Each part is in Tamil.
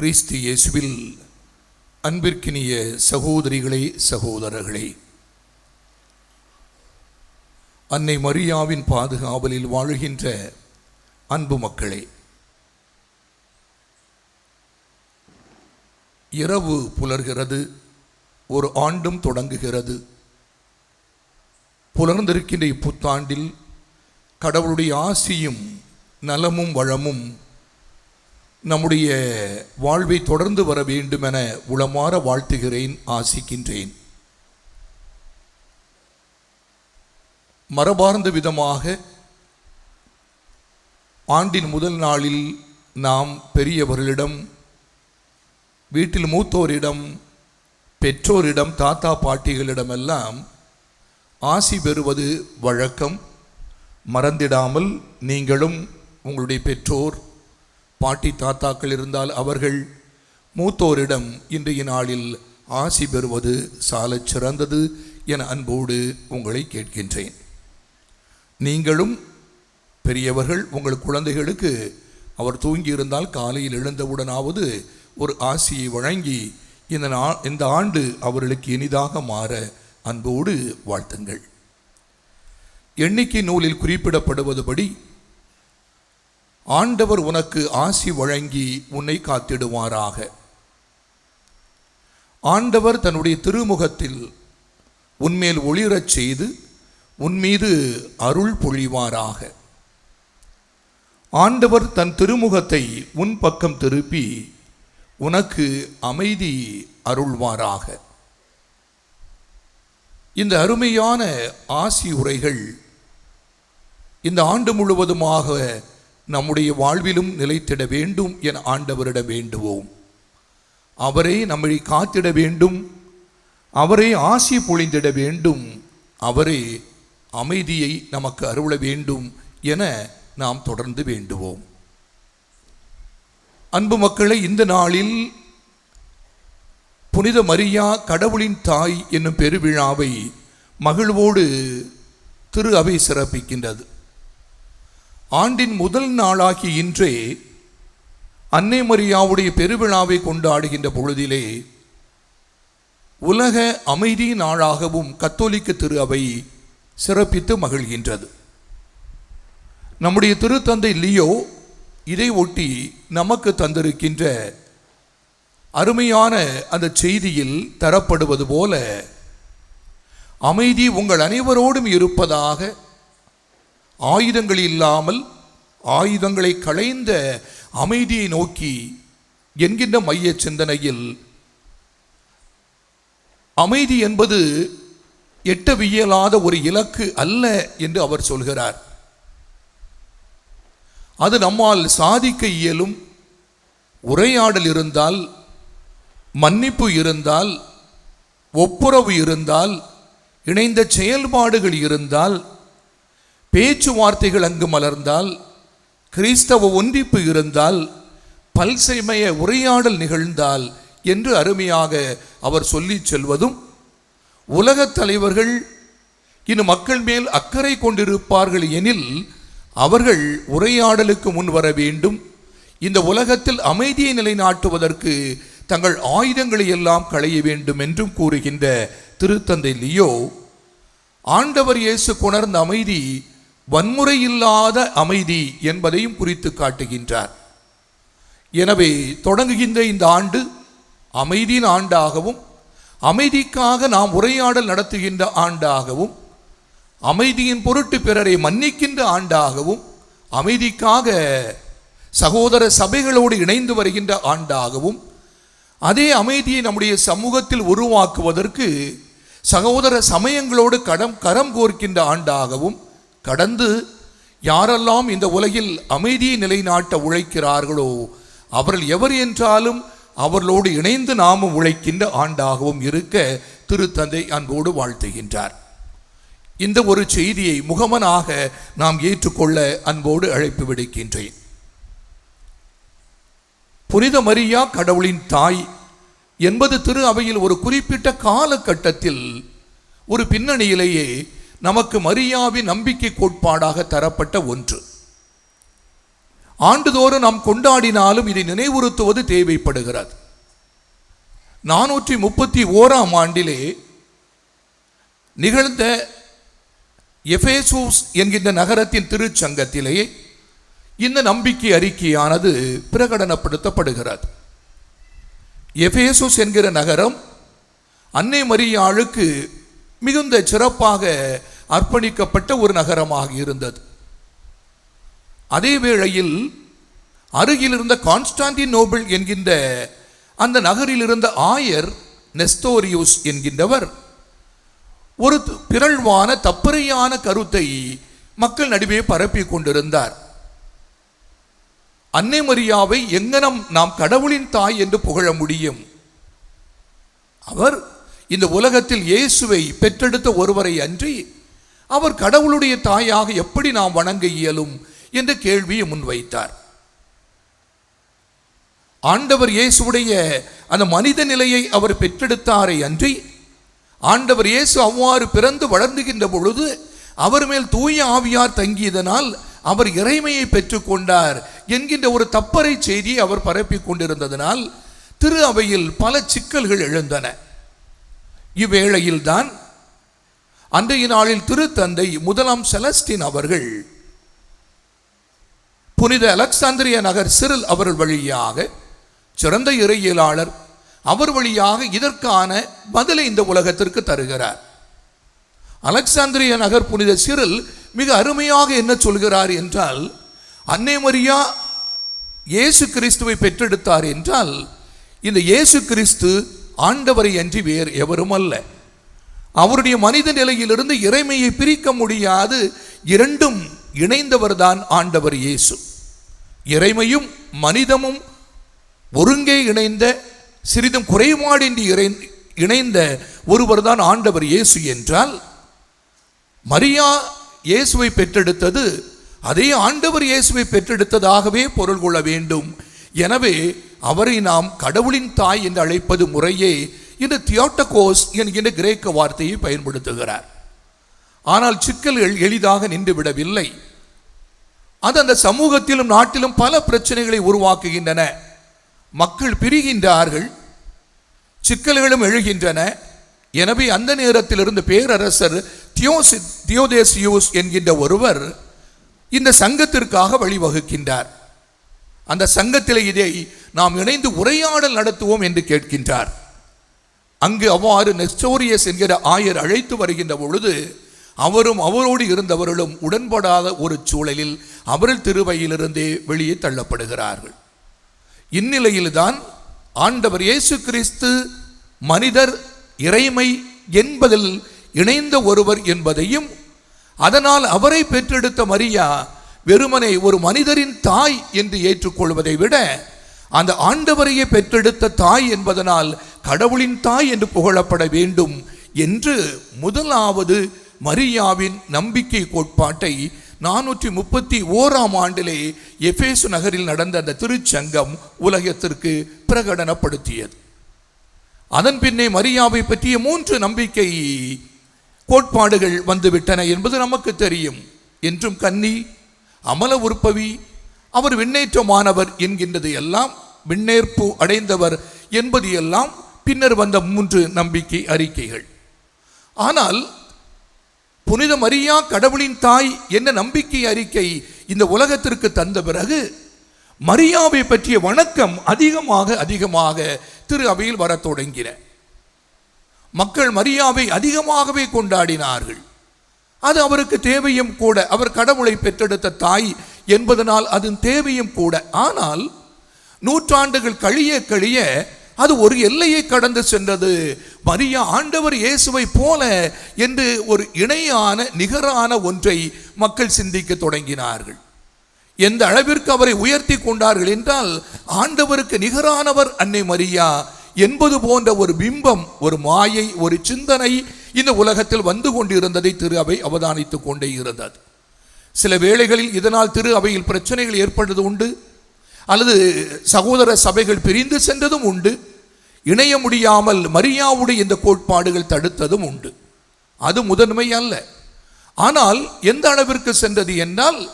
கிறிஸ்து இயேசுவில் அன்பிற்கினிய சகோதரிகளே சகோதரர்களே. அன்னை மரியாவின் பாதுகாவலில் வாழுகின்ற அன்பு மக்களே. இரவு புலர்கிறது ஒரு ஆண்டும் தொடங்குகிறது. புலர்ந்திருக்கின்ற இப்புத்தாண்டில் கடவுளுடைய ஆசியும் நலமும் வளமும் நம்முடைய வாழ்வை தொடர்ந்து வர வேண்டும் என உளமாற வாழ்த்துகிறேன் ஆசிக்கின்றேன். மரபார்ந்த விதமாக ஆண்டின் முதல் நாளில் நாம் பெரியவர்களிடம் வீட்டில் மூத்தோரிடம் பெற்றோரிடம் தாத்தா பாட்டிகளிடமெல்லாம் ஆசி பெறுவது வழக்கம். மறந்திடாமல் நீங்களும் உங்களுடைய பெற்றோர் பாட்டி தாத்தாக்கள் இருந்தால் அவர்கள் மூத்தோரிடம் இன்றைய நாளில் ஆசி பெறுவது சாலச் சிறந்தது என அன்போடு உங்களை கேட்கின்றேன். நீங்களும் பெரியவர்கள் உங்கள் குழந்தைகளுக்கு அவர் தூங்கியிருந்தால் காலையில் எழுந்தவுடனாவது ஒரு ஆசியை வழங்கி இந்த நா இந்த ஆண்டு அவர்களுக்கு இனிதாக மாற அன்போடு வாழ்த்துங்கள். எண்ணிக்கை நூலில் குறிப்பிடப்படுவதுபடி ஆண்டவர் உனக்கு ஆசி வழங்கி உன்னை காத்திடுவாராக. ஆண்டவர் தன்னுடைய திருமுகத்தில் உன்மேல் ஒளிரச் செய்து உன்மீது அருள் பொழிவாராக. ஆண்டவர் தன் திருமுகத்தை உன் பக்கம் திருப்பி உனக்கு அமைதி அருள்வாராக. இந்த அருமையான ஆசி உரைகள் இந்த ஆண்டு முழுவதுமாக நம்முடைய வாழ்விலும் நிலைத்திட வேண்டும் என ஆண்டவரிடம் வேண்டுவோம். அவரே நம்மை காத்திட வேண்டும். அவரே ஆசி பொழிந்திட வேண்டும். அவரே அமைதியை நமக்கு அருள வேண்டும் என நாம் தொடர்ந்து வேண்டுவோம். அன்பு மக்களை இந்த நாளில் புனித மரியா கடவுளின் தாய் என்னும் பெருவிழாவை மகிழ்வோடு திரு அவை சிறப்பிக்கின்றது. ஆண்டின் முதல் நாளாகி இன்றே அன்னை மரியாவுடைய பெருவிழாவை கொண்டாடுகின்ற பொழுதிலே உலக அமைதி நாளாகவும் கத்தோலிக்க திரு அவை சிறப்பித்து மகிழ்கின்றது. நம்முடைய திருத்தந்தை லியோ இதை ஒட்டி நமக்கு தந்திருக்கின்ற அருமையான அந்த செய்தியில் தரப்படுவது போல அமைதி உங்கள் அனைவரோடும் இருப்பதாக ஆயுதங்கள் இல்லாமல் ஆயுதங்களை களைந்த அமைதியை நோக்கி என்கின்ற மைய சிந்தனையில் அமைதி என்பது எட்டவியலாத ஒரு இலக்கு அல்ல என்று அவர் சொல்கிறார். அது நம்மால் சாதிக்க இயலும். உரையாடல் இருந்தால் மன்னிப்பு இருந்தால் ஒப்புரவு இருந்தால் இணைந்த செயல்பாடுகள் இருந்தால் பேச்சுவார்த்தைகள் அங்கு மலர்ந்தால் கிறிஸ்தவ ஒன்றிப்பு இருந்தால் பல்சைமய உரையாடல் நிகழ்ந்தால் என்று அருமையாக அவர் சொல்லி செல்வதும் உலகத் தலைவர்கள் இன்னும் மக்கள் மேல் அக்கறை கொண்டிருப்பார்கள் எனில் அவர்கள் உரையாடலுக்கு முன் வர வேண்டும். இந்த உலகத்தில் அமைதியை நிலைநாட்டுவதற்கு தங்கள் ஆயுதங்களை எல்லாம் களைய வேண்டும் என்றும் கூறுகின்ற திருத்தந்தை லியோ ஆண்டவர் இயேசு கொணர்ந்த அமைதி வன்முறை இல்லாத அமைதி என்பதையும் குறித்து காட்டுகின்றார். எனவே தொடங்குகின்ற இந்த ஆண்டு அமைதியின் ஆண்டாகவும் அமைதிக்காக நாம் உரையாடல் நடத்துகின்ற ஆண்டாகவும் அமைதியின் பொருட்டு பிறரை மன்னிக்கின்ற ஆண்டாகவும் அமைதிக்காக சகோதர சபைகளோடு இணைந்து வருகின்ற ஆண்டாகவும் அதே அமைதியை நம்முடைய சமூகத்தில் உருவாக்குவதற்கு சகோதர சமயங்களோடு கடம் கரம் கோர்க்கின்ற ஆண்டாகவும் கடந்து யாரெல்லாம் இந்த உலகில் அமைதியை நிலைநாட்ட உழைக்கிறார்களோ அவர்கள் எவர் என்றாலும் அவர்களோடு இணைந்து நாமும் உழைக்கின்ற ஆண்டாகவும் இருக்க திருத்தந்தை அன்போடு வாழ்த்துகின்றார். இந்த ஒரு செய்தியை முகமனாக நாம் ஏற்றுக்கொள்ள அன்போடு அழைப்பு விடுக்கின்றேன். புனித மரியா கடவுளின் தாய் என்பது திரு அவையில் ஒரு குறிப்பிட்ட காலகட்டத்தில் ஒரு பின்னணியிலேயே நமக்கு மரியாவின் நம்பிக்கை கோட்பாடாக தரப்பட்ட ஒன்று. ஆண்டுதோறும் நாம் கொண்டாடினாலும் இதை நினைவுறுத்துவது தேவைப்படுகிறது. நானூற்றி முப்பத்தி ஓராம் ஆண்டிலே நிகழ்ந்த எஃபேசூஸ் என்கின்ற நகரத்தின் திருச்சங்கத்திலே இந்த நம்பிக்கை அறிக்கையானது பிரகடனப்படுத்தப்படுகிறது. எஃபேசூஸ் என்கிற நகரம் அன்னை மரியாளுக்கு மிகுந்த சிறப்பாக அர்ப்பணிக்கப்பட்ட ஒரு நகரமாக இருந்தது. அதே வேளையில் அருகில் இருந்த கான்ஸ்டான்டின் நோபிள் என்கின்ற அந்த நகரில் இருந்த ஆயர் நெஸ்தோரியூஸ் என்கின்றவர் ஒரு பிறழ்வான தப்பறையான கருத்தை மக்கள் நடுவே பரப்பி கொண்டிருந்தார். அன்னை மரியாவை எங்கனம் நாம் கடவுளின் தாய் என்று புகழ முடியும்? அவர் இந்த உலகத்தில் இயேசுவை பெற்றெடுத்த ஒருவரை அன்றி அவர் கடவுளுடைய தாயாக எப்படி நாம் வணங்க இயலும் என்ற கேள்வியை முன்வைத்தார். ஆண்டவர் இயேசுடைய அந்த மனித நிலையை அவர் பெற்றெடுத்தாரை அன்றி ஆண்டவர் இயேசு அவ்வாறு பிறந்து வளர்ந்துகின்ற பொழுது அவர் மேல் தூய ஆவியார் தங்கியதனால் அவர் இறைமையை பெற்றுக்கொண்டார் என்கின்ற ஒரு தப்பறை செய்தியை அவர் பரப்பிக் கொண்டிருந்ததனால் திரு அவையில் பல சிக்கல்கள் எழுந்தன. இவ்வேளையில்தான் அன்றைய நாளில் திருத்தந்தை முதலாம் செலஸ்டின் அவர்கள் புனித அலெக்சாந்திரிய நகர் சிறில் அவர்கள் வழியாக சிறந்த இறையியலாளர் அவர் வழியாக இதற்கான பதிலை இந்த உலகத்திற்கு தருகிறார். அலெக்சாந்திரிய நகர் புனித சிறில் மிக அருமையாக என்ன சொல்கிறார் என்றால் அன்னை மரியா இயேசு கிறிஸ்துவை பெற்றெடுத்தார் என்றால் இந்த இயேசு கிறிஸ்து ஆண்டவரை அன்றி வேறு எவரும் அல்ல. அவருடைய மனித நிலையிலிருந்து இறைமையை பிரிக்க முடியாது. இரண்டும் இணைந்தவர்தான் ஆண்டவர் இயேசு. இறைமையும் மனிதமும் ஒருங்கே இணைந்த சிறிதும் குறைபாடின்றி இறை- இணைந்த ஒருவர் தான் ஆண்டவர் இயேசு என்றால் மரியா இயேசுவை பெற்றெடுத்தது அதே ஆண்டவர் இயேசுவை பெற்றெடுத்ததாகவே பொருள் கொள்ள வேண்டும். எனவே அவரை நாம் கடவுளின் தாய் என்று அழைப்பது முறையே இந்த தியோட்டகோஸ் என்கின்ற கிரேக்க வார்த்தையை பயன்படுத்துகிறார். ஆனால் சிக்கல்கள் எளிதாக நின்றுவிடவில்லை. அது அந்த சமூகத்திலும் நாட்டிலும் பல பிரச்சனைகளை உருவாக்குகின்றன. மக்கள் பிரிகின்றார்கள். சிக்கல்களும் எழுகின்றன. எனவே அந்த நேரத்திலிருந்து பேரரசர் தியோசி தியோதேசியூஸ் என்கின்ற ஒருவர் இந்த சங்கத்திற்காக வழிவகுக்கின்றார். அந்த சங்கத்தில் இதை நாம் இணைந்து உரையாடல் நடத்துவோம் என்று கேட்கின்றார். அங்கு அவ்வாறு நெஸ்டோரியஸ் என்கிற ஆயர் அழைத்து வருகின்ற பொழுது அவரும் அவரோடு இருந்தவர்களும் உடன்படாத ஒரு சூழலில் அவர் திருவையிலிருந்தே வெளியே தள்ளப்படுகிறார்கள். இந்நிலையில்தான் ஆண்டவர் இயேசு கிறிஸ்து மனிதர் இறைமை என்பதில் இணைந்த ஒருவர் என்பதையும் அதனால் அவரை பெற்றெடுத்த மரியா வெறுமனை ஒரு மனிதரின் தாய் என்று ஏற்றுக்கொள்வதை விட அந்த ஆண்டவரையே பெற்றெடுத்த தாய் என்பதனால் கடவுளின் தாய் என்று புகழப்பட வேண்டும் என்று முதலாவது மரியாவின் நம்பிக்கை கோட்பாட்டை நானூற்றி முப்பத்தி ஓராம் ஆண்டிலே எஃபேசு நகரில் நடந்த அந்த திருச்சங்கம் உலகத்திற்கு பிரகடனப்படுத்தியது. அதன் பின்னே மரியாவை பற்றிய மூன்று நம்பிக்கை கோட்பாடுகள் வந்துவிட்டன என்பது நமக்கு தெரியும். என்றும் கன்னி அமல உற்பவி. அவர் விண்ணேற்றமானவர் என்கின்றது எல்லாம் விண்ணேற்பு அடைந்தவர் என்பது எல்லாம் பின்னர் வந்த மூன்று நம்பிக்கை அறிக்கைகள். ஆனால் புனித மரியா கடவுளின் தாய் என்ன நம்பிக்கை அறிக்கை இந்த உலகத்திற்கு தந்த பிறகு மரியாவை பற்றிய வணக்கம் அதிகமாக அதிகமாக திரு அவையில் வரத் தொடங்கின. மக்கள் மரியாவை அதிகமாகவே கொண்டாடினார்கள். அது அவருக்கு தேவையும் கூட. அவர் கடவுளை பெற்றெடுத்த தாய் என்பதனால் அதன் தேவையும் கூட. ஆனால் நூற்றாண்டுகள் கழிய கழிய அது ஒரு எல்லையை கடந்து சென்றது. மரியா ஆண்டவர் இயேசுவை போல என்று ஒரு இணையான நிகரான ஒன்றை மக்கள் சிந்திக்க தொடங்கினார்கள். எந்த அளவிற்கு அவரை உயர்த்தி கொண்டார்கள் என்றால் ஆண்டவருக்கு நிகரானவர் அன்னை மரியா என்பது போன்ற ஒரு பிம்பம் ஒரு மாயை ஒரு சிந்தனை இந்த உலகத்தில் வந்து கொண்டிருந்ததை திரு அவை அவதானித்துக் கொண்டே இருந்தது. சில வேளைகளில் இதனால் திரு அவையில் பிரச்சனைகள் ஏற்பட்டது உண்டு. அல்லது சகோதர சபைகள் பிரிந்து சென்றதும் உண்டு. இணைய முடியாமல் மரியாவுடைய இந்த கோட்பாடுகள் தடுத்ததும் உண்டு. அது முதன்மை அல்ல. ஆனால் எந்த அளவிற்கு சென்றது என்றால்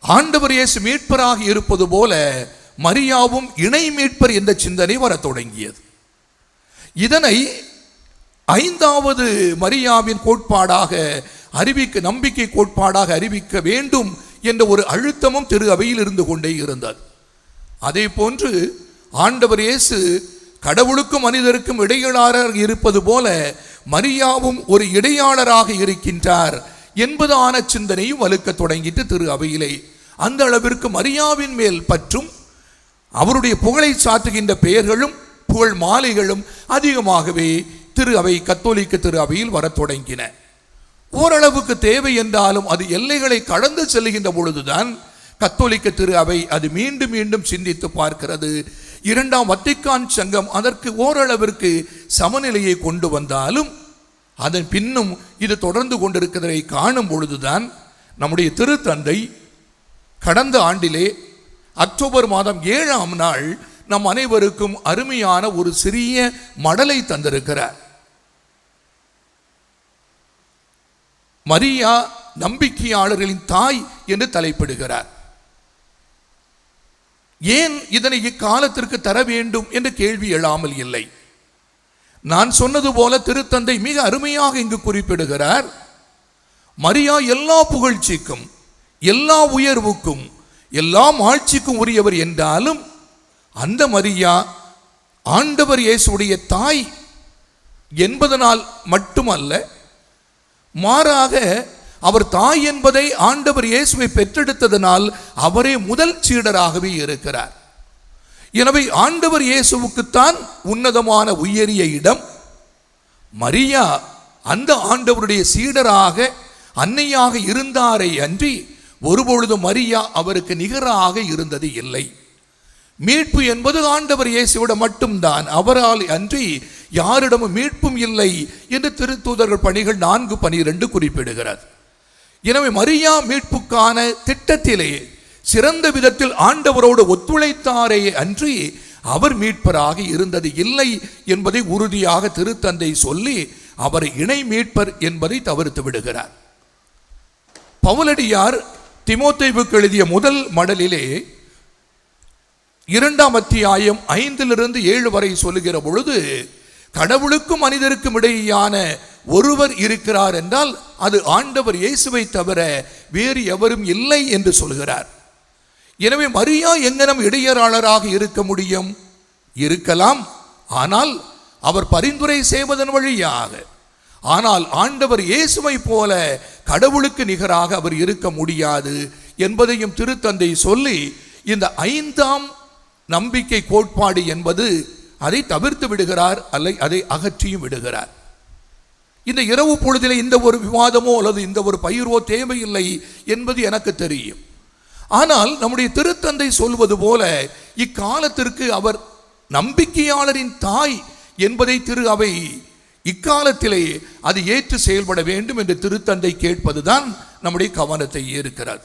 ஆண்டவர் இயேசு மீட்பராக இருப்பது போல மரியாவும் இணை மீட்பர் என்ற சிந்தனை வரத் தொடங்கியது. இதனை ஐந்தாவது மரியாவின் கோட்பாடாக அறிவிக்க நம்பிக்கை கோட்பாடாக அறிவிக்க வேண்டும் என்ற ஒரு அழுத்தமும் திரு அவையில் இருந்து கொண்டே இருந்தது. அதே போன்று ஆண்டவர் இயேசு கடவுளுக்கும் மனிதருக்கும் இடையாளராக இருப்பது போல மரியாவும் ஒரு இடையாளராக இருக்கின்றார் என்பதான சிந்தனையும் வலுக்கத் தொடங்கிட்டு திரு அவையிலே. அந்த அளவிற்கு மரியாவின் மேல் பற்றும் அவருடைய புகழை சாத்துகின்ற பெயர்களும் புகழ் மாலைகளும் அதிகமாகவே திரு அவை கத்தோலிக்க திரு அவையில் வரத் தொடங்கின. ஓரளவுக்கு தேவை என்றாலும் அது எல்லைகளை கடந்து செல்கின்ற பொழுதுதான் கத்தோலிக்க திரு அவை அது மீண்டும் மீண்டும் சிந்தித்து பார்க்கிறது. இரண்டாம் வத்திக்கான் சங்கம் அதற்கு ஓரளவிற்கு சமநிலையை கொண்டு வந்தாலும் அதன் பின்னும் இது தொடர்ந்து கொண்டிருக்கிறதை காணும் பொழுதுதான் நம்முடைய திருத்தந்தை கடந்த ஆண்டிலே அக்டோபர் மாதம் ஏழாம் நாள் நம் அனைவருக்கும் அருமையான ஒரு சிறிய மடலை தந்திருக்கிறார். மரியா நம்பிக்கையாளர்களின் தாய் என்று தலைப்பிடுகிறார். ஏன் இதனை இக்காலத்திற்கு தர வேண்டும் என்று கேள்வி எழாமல் இல்லை. நான் சொன்னது போல திருத்தந்தை மிக அருமையாக இங்கு குறிப்பிடுகிறார். மரியா எல்லா புகழ்ச்சிக்கும் எல்லா உயர்வுக்கும் எல்லா ஆட்சிக்கும் உரியவர் என்றாலும் அந்த மரியா ஆண்டவர் இயேசுடைய தாய் என்பதனால் மட்டுமல்ல மாறாக அவர் தாய் என்பதை ஆண்டவர் இயேசுவை பெற்றெடுத்ததனால் அவரே முதல் சீடராகவே இருக்கிறார். எனவே ஆண்டவர் இயேசுவுக்குத்தான் உன்னதமான உயரிய இடம். மரியா அந்த ஆண்டவருடைய சீடராக அன்னையாக இருந்தாரே அன்றி ஒருபொழுதும் மரியா அவருக்கு நிகராக இருந்தது இல்லை. மீட்பு என்பது ஆண்டவர் இயேசுவிடம் மட்டும்தான். அவரால் அன்றி யாரிடமும் மீட்பும் இல்லை என்று திருத்தூதர்கள் பணிகள் நான்கு பனிரெண்டு குறிப்பிடுகிறார். எனவே மரியா மீட்புக்கான திட்டத்திலே சிறந்த விதத்தில் ஆண்டவரோடு ஒத்துழைத்தாரே அன்றி அவர் மீட்பராக இருந்தது இல்லை என்பதை உறுதியாக திருத்தந்தை சொல்லி அவர் இணை மீட்பர் என்பதை தவிர்த்து விடுகிறார். பவுலடியார் திமோத்தேவுக்கு எழுதிய முதல் மடலிலே இரண்டாம் அத்தியாயம் ஐந்திலிருந்து ஏழு வரை சொல்லுகிற பொழுது கடவுளுக்கும் மனிதருக்கும் இடையேயான ஒருவர் இருக்கிறார் என்றால் அது ஆண்டவர் இயேசுவை தவிர வேறு எவரும் இல்லை என்று சொல்கிறார். எனவே மரியா எங்கனம் இடையராளராக இருக்க முடியும்? இருக்கலாம். ஆனால் அவர் பரிந்துரை செய்வதன் வழியாக. ஆனால் ஆண்டவர் இயேசுவை போல கடவுளுக்கு நிகராக அவர் இருக்க முடியாது என்பதையும் திருத்தந்தை சொல்லி இந்த ஐந்தாம் நம்பிக்கை கோட்பாடு என்பது அதை தவிர்த்து விடுகிறார் அல்ல அதை அகற்றியும் விடுகிறார். இந்த இரவு பொழுதிலே இந்த ஒரு விவாதமோ அல்லது இந்த ஒரு பயிரோ தேவையில்லை என்பது எனக்கு தெரியும். ஆனால் நம்முடைய திருத்தந்தை சொல்வது போல இக்காலத்திற்கு அவர் நம்பிக்கையாளரின் தாய் என்பதை திரு அவை இக்காலத்திலே அது ஏற்று செயல்பட வேண்டும் என்று திருத்தந்தை கேட்பதுதான் நம்முடைய கவனத்தை ஈர்க்கிறது.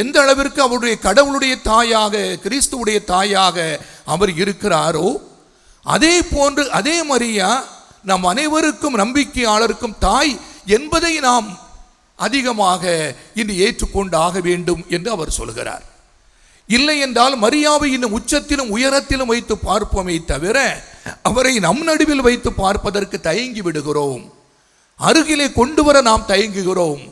எந்த அளவிற்கு அவருடைய கடவுளுடைய தாயாக கிறிஸ்துவுடைய தாயாக அவர் இருக்கிறாரோ அதே போன்று அதே மாதிரியா நம் அனைவருக்கும் நம்பிக்கையாளருக்கும் தாய் என்பதை நாம் அதிகமாக இன்று ஏற்றுக்கொண்டு ஆக வேண்டும் என்று அவர் சொல்கிறார். இல்லை என்றால் மரியாவை இன்னும் உச்சத்திலும் உயரத்திலும் வைத்து பார்ப்போமே தவிர அவரை நம் நடுவில் வைத்து பார்ப்பதற்கு தயங்கி விடுகிறோம். அருகிலே கொண்டு வர நாம் தயங்குகிறோம்.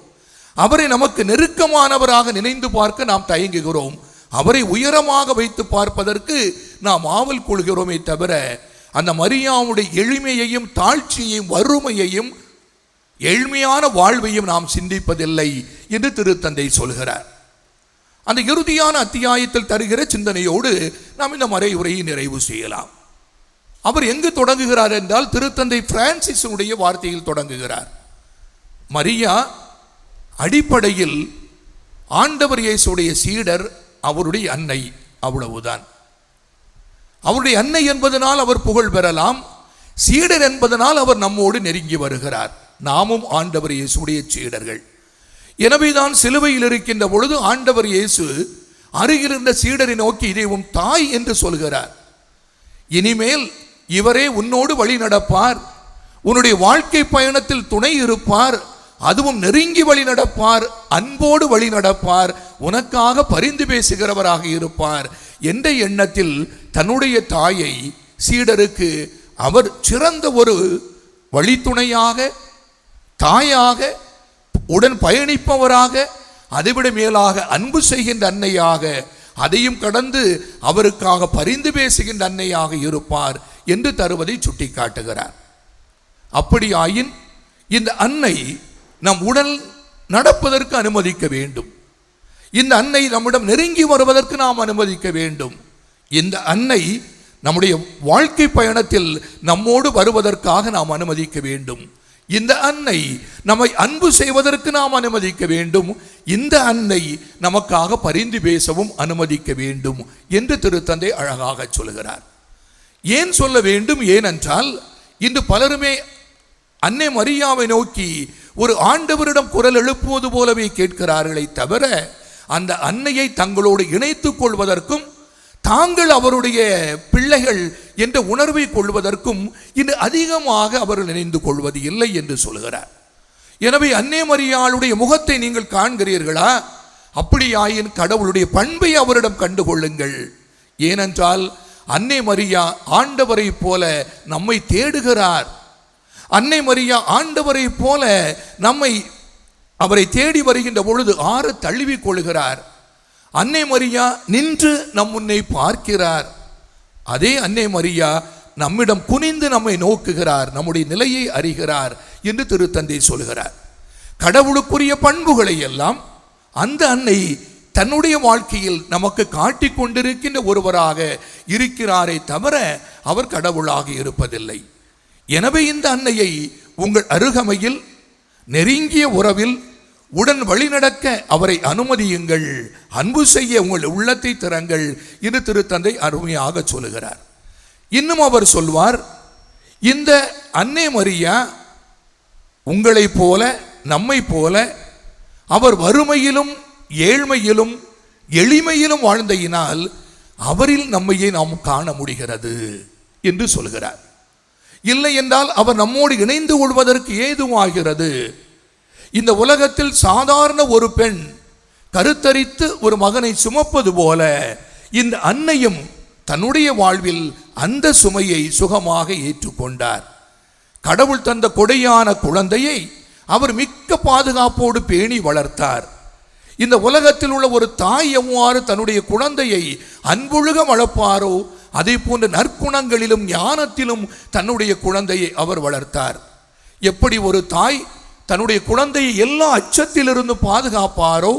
அவரை நமக்கு நெருக்கமானவராக நினைந்து பார்க்க நாம் தயங்குகிறோம். அவரை உயரமாக வைத்து பார்ப்பதற்கு நாம் ஆவல் கொள்கிறோமே தவிர அந்த மரியாவுடைய எளிமையையும் தாழ்ச்சியையும் வறுமையையும் எளிமையான வாழ்வையும் நாம் சிந்திப்பதில்லை என்று திருத்தந்தை சொல்கிறார். அந்த இறுதியான அத்தியாயத்தில் தருகிற சிந்தனையோடு நாம் இந்த மறைவுரையை நிறைவு செய்யலாம். அவர் எங்கு தொடங்குகிறார் என்றால் திருத்தந்தை பிரான்சிஸுடைய வார்த்தையில் தொடங்குகிறார். மரியா அடிப்படையில் ஆண்டவர் இயேசுடைய சீடர் அவருடைய அன்னை அவ்வளவுதான். அவருடைய அன்னை என்பதனால் அவர் புகழ் பெறலாம் சீடர் என்பதனால் அவர் நம்மோடு நெருங்கி வருகிறார். நாமும் ஆண்டவர் இயேசுடைய சீடர்கள். எனவேதான் சிலுவையில் இருக்கின்ற பொழுது ஆண்டவர் இயேசு அருகில் இருந்த சீடரை நோக்கி இதை உன் தாய் என்று சொல்கிறார். இனிமேல் இவரே உன்னோடு வழி நடப்பார் உன்னுடைய வாழ்க்கை பயணத்தில் துணை இருப்பார் அதுவும் நெருங்கி வழி நடப்பார் அன்போடு வழி நடப்பார் உனக்காக பரிந்து பேசுகிறவராக இருப்பார். என்ற எண்ணத்தில் தன்னுடைய தாயை சீடருக்கு அவர் சிறந்த ஒரு வழித்துணையாக தாயாக உடன் பயணிப்பவராக அதைவிட மேலாக அன்பு செய்கின்ற அன்னையாக அதையும் கடந்து அவருக்காக பரிந்து பேசுகின்ற அன்னையாக இருப்பார் என்று தருவதை சுட்டிக்காட்டுகிறார். அப்படியாயின் இந்த அன்னை நம் உடல் நடப்பதற்கு அனுமதிக்க வேண்டும். இந்த அன்னை நம்மிடம் நெருங்கி வருவதற்கு நாம் அனுமதிக்க வேண்டும். இந்த அன்னை நம்முடைய வாழ்க்கை பயணத்தில் நம்மோடு வருவதற்காக நாம் அனுமதிக்க வேண்டும். இந்த அன்னை நம்மை அன்பு செய்வதற்கு நாம் அனுமதிக்க வேண்டும். இந்த அன்னை நமக்காக பரிந்து பேசவும் அனுமதிக்க வேண்டும் என்று திருத்தந்தை அழகாக சொல்கிறார். ஏன் சொல்ல வேண்டும்? ஏனென்றால் இன்று பலருமே அன்னை மரியாவை நோக்கி ஒரு ஆண்டவரிடம் குரல் எழுப்புவது போலவே கேட்கிறார்களே தவிர அந்த அன்னையை தங்களோடு இணைத்துக் கொள்வதற்கும் தாங்கள் அவருடைய பிள்ளைகள் என்ற உணர்வை கொள்வதற்கும் இன்று அதிகமாக அவர்கள் நினைந்து கொள்வது இல்லை என்று சொல்கிறார். எனவே அன்னை மரியாளுடைய முகத்தை நீங்கள் காண்கிறீர்களா? அப்படியாயின் கடவுளுடைய பண்பை அவரிடம் கண்டுகொள்ளுங்கள். ஏனென்றால் அன்னை மரியா ஆண்டவரை போல நம்மை தேடுகிறார். அன்னை மரியா ஆண்டவரை போல நம்மை அவரை தேடி வருகின்ற பொழுது ஆறு தழுவி கொள்கிறார். அன்னை மரியா நின்று நம் முன்னை பார்க்கிறார். அதே அன்னை மரியா நம்மிடம் குனிந்து நம்மை நோக்குகிறார் நம்முடைய நிலையை அறிகிறார் என்று திருத்தந்தை சொல்கிறார். கடவுளுக்குரிய பண்புகளை எல்லாம் அந்த அன்னை தன்னுடைய வாழ்க்கையில் நமக்கு காட்டிக் கொண்டிருக்கின்ற ஒருவராக இருக்கிறாரே தவிர அவர் கடவுளாக இருப்பதில்லை. எனவே இந்த அன்னையை உங்கள் அருகமையில் நெருங்கிய உறவில் உடன் வழிநடக்க அவரை அனுமதியுங்கள். அன்பு செய்ய உங்கள் உள்ளத்தை திறங்கள். இது திருத்தந்தை அருமையாக சொல்லுகிறார். இன்னும் அவர் சொல்வார் இந்த அன்னை மரியா உங்களைப் போல நம்மை போல அவர் வறுமையிலும் ஏழ்மையிலும் எளிமையிலும் வாழ்ந்தையினால் அவரில் நம்மையே நாம் காண முடிகிறது என்று சொல்கிறார். இல்லை என்றால் அவர் நம்மோடு இணைந்து கொள்வதற்கு ஏதுவாகிறது. இந்த உலகத்தில் சாதாரண ஒரு பெண் கருத்தரித்து ஒரு மகனை சுமப்பது போல இந்த அன்னையும் தன்னுடைய வாழ்வில் அந்த சுமையை சுகமாக ஏற்றுக்கொண்டார். கடவுள் தந்த கொடையான குழந்தையை அவர் மிக்க பாதுகாப்போடு பேணி வளர்த்தார். இந்த உலகத்தில் உள்ள ஒரு தாய் எவ்வாறு தன்னுடைய குழந்தையை அன்பொழுக வளர்ப்பாரோ அதே போன்ற நற்குணங்களிலும் ஞானத்திலும் தன்னுடைய குழந்தையை அவர் வளர்த்தார். எப்படி ஒரு தாய் தன்னுடைய குழந்தையை எல்லா அச்சத்திலிருந்து பாதுகாப்பாரோ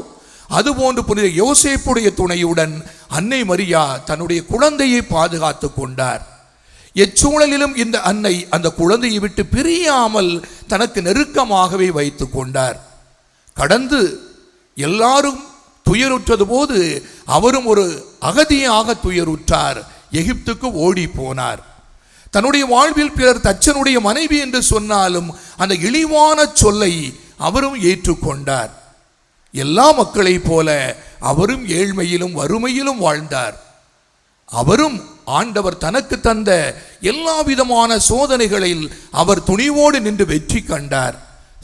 அதுபோன்று புனித யோசேப்புடைய துணையுடன் அன்னை மரியா தன்னுடைய குழந்தையை பாதுகாத்து கொண்டார். எச்சூழலிலும் இந்த அன்னை அந்த குழந்தையை விட்டு பிரியாமல் தனக்கு நெருக்கமாகவே வைத்து கொண்டார். கடந்து எல்லாரும் துயருற்றது போது அவரும் ஒரு அகதியாக துயருற்றார். எகிப்துக்கு ஓடி போனார். தன்னுடைய வாழ்வில் பிறர் தச்சனுடைய மனைவி என்று சொன்னாலும் அந்த இழிவான சொல்லை அவரும் ஏற்றுக்கொண்டார். எல்லா மக்களைப் போல அவரும் ஏழ்மையிலும் வறுமையிலும் வாழ்ந்தார். அவரும் ஆண்டவர் தனக்கு தந்த எல்லா விதமான சோதனைகளில் அவர் துணிவோடு நின்று வெற்றி கண்டார்.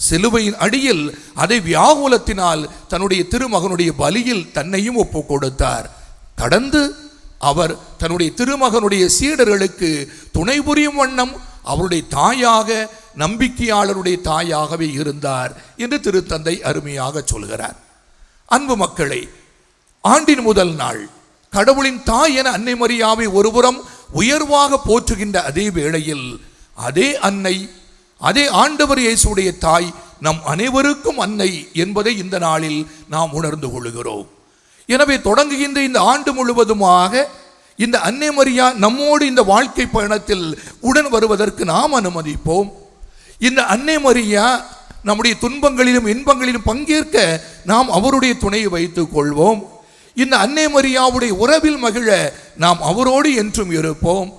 சிலுவையின் அடியில் அதை வியாகுலத்தினால் தன்னுடைய திருமகனுடைய பலியில் தன்னையும் ஒப்பு கொடுத்தார் கடந்து அவர் தன்னுடைய திருமகனுடைய சீடர்களுக்கு துணை புரியும் வண்ணம் அவருடைய தாயாக நம்பிக்கையாளருடைய தாயாகவே இருந்தார் என்று திருத்தந்தை அருமையாக சொல்கிறார். அன்பு மக்களை ஆண்டின் முதல் நாள் கடவுளின் தாய் என அன்னை மரியாவை ஒருபுறம் உயர்வாக போற்றுகின்ற அதே வேளையில் அதே அன்னை அதே ஆண்டவர் இயேசுடைய தாய் நம் அனைவருக்கும் அன்னை என்பதை இந்த நாளில் நாம் உணர்ந்து கொள்கிறோம். எனவே தொடங்குகின்ற இந்த ஆண்டு முழுவதுமாக இந்த அன்னை மரியா நம்மோடு இந்த வாழ்க்கை பயணத்தில் உடன் வருவதற்கு நாம் அனுமதிப்போம். இந்த அன்னை மரியா நம்முடைய துன்பங்களிலும் இன்பங்களிலும் பங்கேற்க நாம் அவருடைய துணையை வைத்துக் கொள்வோம். இந்த அன்னை மரியாவுடைய உறவில் மகிழ நாம் அவரோடு என்றும் இருப்போம்.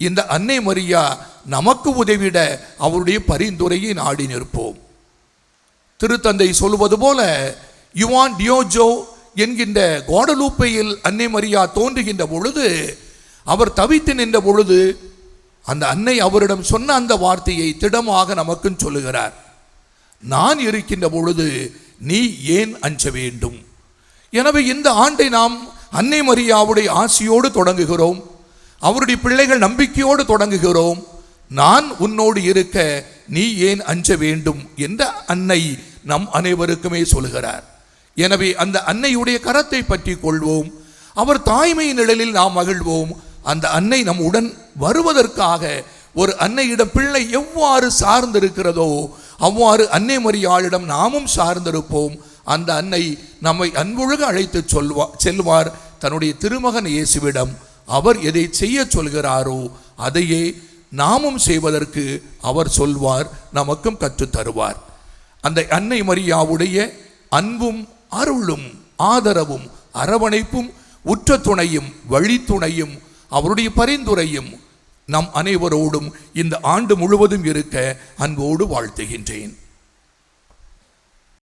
இந்த அன்னை மரியா நமக்கு உதவிட அவருடைய பரிந்துரையை நாடி நிற்போம். திருத்தந்தை சொல்வது போல யுவான் டியோஜோ என்கின்ற கோடலூப்பையில் அன்னை மரியா தோன்றுகின்ற பொழுது அவர் தவித்து நின்ற பொழுது அந்த அன்னை அவரிடம் சொன்ன அந்த வார்த்தையை திடமாக நமக்கும் சொல்லுகிறார். நான் இருக்கின்ற பொழுது நீ ஏன் அஞ்ச வேண்டும்? எனவே இந்த ஆண்டை நாம் அன்னை மரியாவுடைய ஆசியோடு தொடங்குகிறோம். அவருடைய பிள்ளைகள் நம்பிக்கையோடு தொடங்குகிறோம். நான் உன்னோடு இருக்க நீ ஏன் அஞ்ச வேண்டும்? என்ற அன்னை நம் அனைவருக்குமே சொல்கிறார் எனவே அந்த அன்னையுடைய கரத்தை பற்றி கொள்வோம். அவர் தாய்மை நிழலில் நாம் மகிழ்வோம். அந்த அன்னை நம் உடன் வருவதற்காக ஒரு அன்னையிடம் பிள்ளை எவ்வாறு சார்ந்திருக்கிறதோ அவ்வாறு அன்னை மரியாளிடம் நாமும் சார்ந்திருப்போம். அந்த அன்னை நம்மை அன்பொழுக அழைத்து சொல்வா செல்வார். தன்னுடைய திருமகன் இயேசுவிடம் அவர் எதை செய்ய சொல்கிறாரோ அதையே நாமும் செய்வதற்கு அவர் சொல்வார் நமக்கும் கற்றுத் தருவார். அந்த அன்னை மரியாவுடைய அன்பும் அருளும் ஆதரவும் அரவணைப்பும் உற்ற துணையும் வழித்துணையும் அவருடைய பரிந்துரையும் நம் அனைவரோடும் இந்த ஆண்டு முழுவதும் இருக்க அன்போடு வாழ்த்துகின்றேன்.